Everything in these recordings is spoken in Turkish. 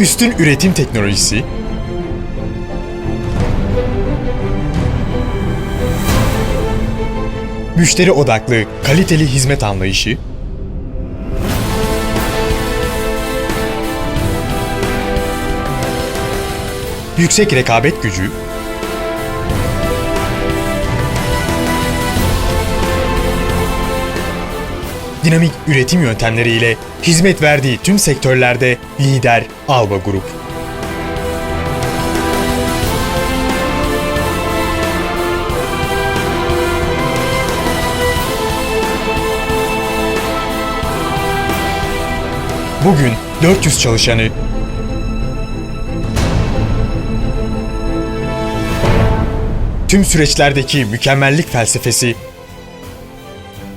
üstün üretim teknolojisi, müşteri odaklı, kaliteli hizmet anlayışı, yüksek rekabet gücü, dinamik üretim yöntemleriyle hizmet verdiği tüm sektörlerde lider Alba Grup. Bugün 400 çalışanı tüm süreçlerdeki mükemmellik felsefesi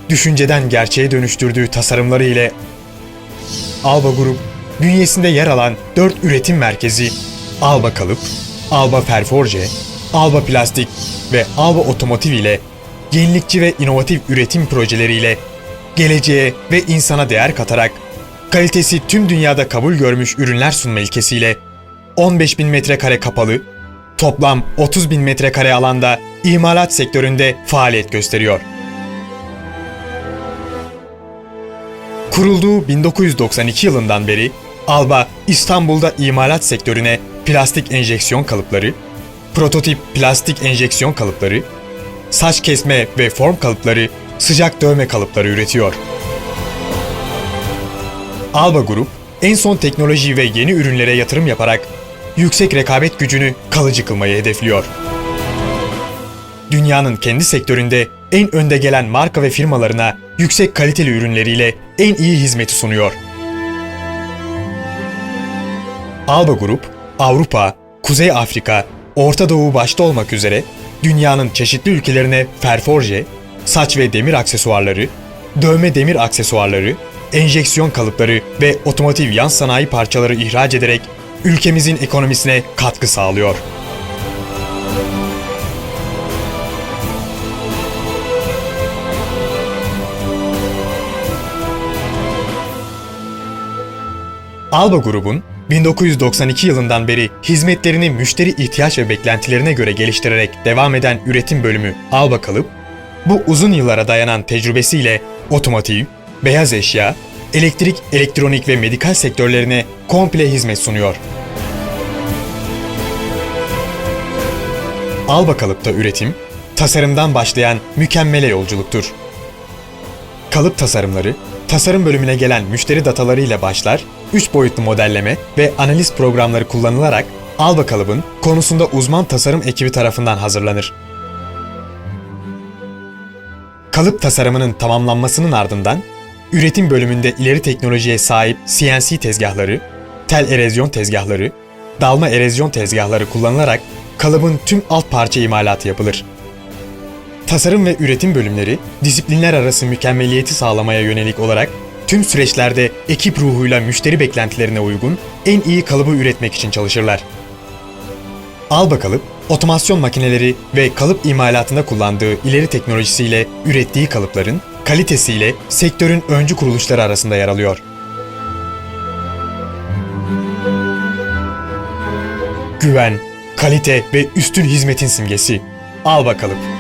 düşünceden gerçeğe dönüştürdüğü tasarımları ile Alba Grup bünyesinde yer alan 4 üretim merkezi Alba Kalıp, Alba Ferforje, Alba Plastik ve Alba Otomotiv ile yenilikçi ve inovatif üretim projeleriyle geleceğe ve insana değer katarak kalitesi tüm dünyada kabul görmüş ürünler sunma ilkesiyle 15.000 metrekare kapalı, toplam 30.000 metrekare alanda imalat sektöründe faaliyet gösteriyor. Kurulduğu 1992 yılından beri Alba İstanbul'da imalat sektörüne plastik enjeksiyon kalıpları, prototip plastik enjeksiyon kalıpları, saç kesme ve form kalıpları, sıcak dövme kalıpları üretiyor. Alba Grup, en son teknoloji ve yeni ürünlere yatırım yaparak yüksek rekabet gücünü kalıcı kılmayı hedefliyor. Dünyanın kendi sektöründe en önde gelen marka ve firmalarına yüksek kaliteli ürünleriyle en iyi hizmeti sunuyor. Alba Grup, Avrupa, Kuzey Afrika, Orta Doğu başta olmak üzere dünyanın çeşitli ülkelerine ferforje, saç ve demir aksesuarları, dövme demir aksesuarları, enjeksiyon kalıpları ve otomotiv yan sanayi parçaları ihraç ederek ülkemizin ekonomisine katkı sağlıyor. Alba grubun 1992 yılından beri hizmetlerini müşteri ihtiyaç ve beklentilerine göre geliştirerek devam eden üretim bölümü Alba Kalıp, bu uzun yıllara dayanan tecrübesiyle otomotiv, beyaz eşya, elektrik, elektronik ve medikal sektörlerine komple hizmet sunuyor. Alba Kalıp'ta üretim, tasarımdan başlayan mükemmele yolculuktur. Kalıp tasarımları, tasarım bölümüne gelen müşteri datalarıyla başlar, 3 boyutlu modelleme ve analiz programları kullanılarak Alba kalıbın konusunda uzman tasarım ekibi tarafından hazırlanır. Kalıp tasarımının tamamlanmasının ardından üretim bölümünde ileri teknolojiye sahip CNC tezgahları, tel erozyon tezgahları, dalma erozyon tezgahları kullanılarak kalıbın tüm alt parça imalatı yapılır. Tasarım ve üretim bölümleri disiplinler arası mükemmeliyeti sağlamaya yönelik olarak tüm süreçlerde ekip ruhuyla müşteri beklentilerine uygun en iyi kalıbı üretmek için çalışırlar. Alba Kalıp, otomasyon makineleri ve kalıp imalatında kullandığı ileri teknolojisiyle ürettiği kalıpların kalitesiyle sektörün öncü kuruluşları arasında yer alıyor. Güven, kalite ve üstün hizmetin simgesi. Alba Kalıp.